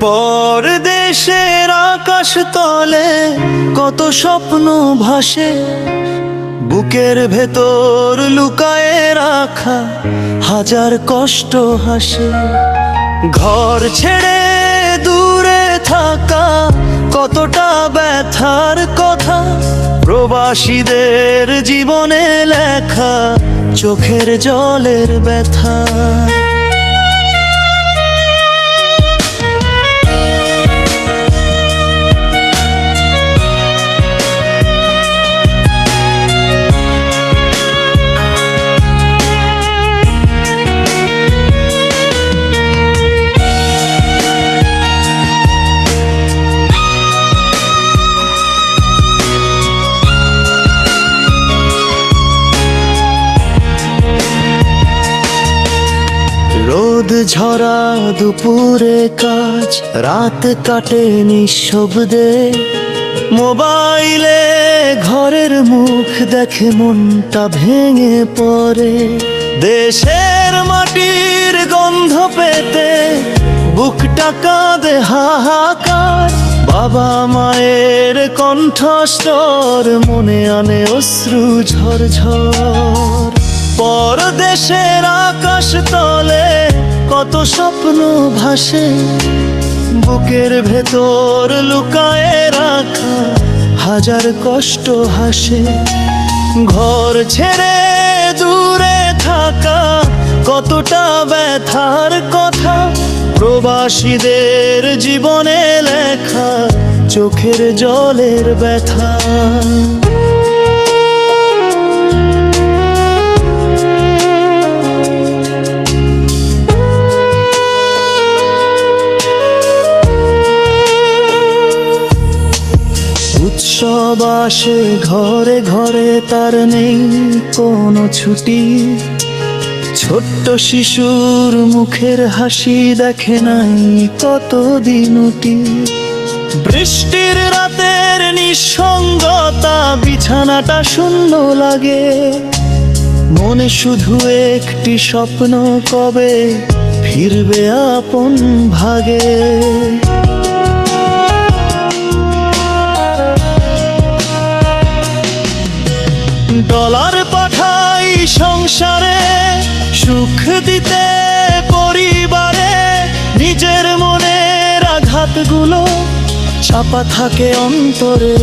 পরদেশের আকাশ তলে কত স্বপ্ন ভাসে। বুকের ভেতর লুকায়ে রাখা হাজার কষ্ট হাসে। ঘর ছেড়ে দূরে থাকা কতটা ব্যথার কথা। প্রবাসীদের জীবনে লেখা চোখের জলের ব্যথা। রোদ ঝরা দুপুরে কাজ, রাত কাটে নিঃশব্দে। মোবাইলে ঘরের মুখ দেখে, মনটা ভেঙে পড়ে। দেশের মাটির গন্ধ পেতে বুকটা কাঁদে হাহাকার। বাবা মায়ের কণ্ঠস্বর মনে আনে অশ্রু ঝরঝর। পরদেশের আকাশ তলে কত স্বপ্ন ভাসে, বুকের ভেতর লুকায়ে রাখা হাজার কষ্ট হাসে। ঘর ছেড়ে দূরে থাকা কতটা ব্যথার কথা, প্রবাসীদের জীবনে লেখা চোখের জলের ব্যথা। উৎসব আসে, ঘরে ঘরে তার নেই কোনো ছুটি। ছোট্ট শিশুর মুখের হাসি দেখে নাই কতদিন উটি বৃষ্টির রাতের নিঃসঙ্গতা বিছানাটা শূন্য লাগে। মনে শুধু একটি স্বপ্ন, কবে ফিরবে আপন ভাগে? ডলার পাঠাই সংসারে সুখ দিতে পরিবারে নিজের মনের আঘাতগুলো চাপা থাকে অন্তরে।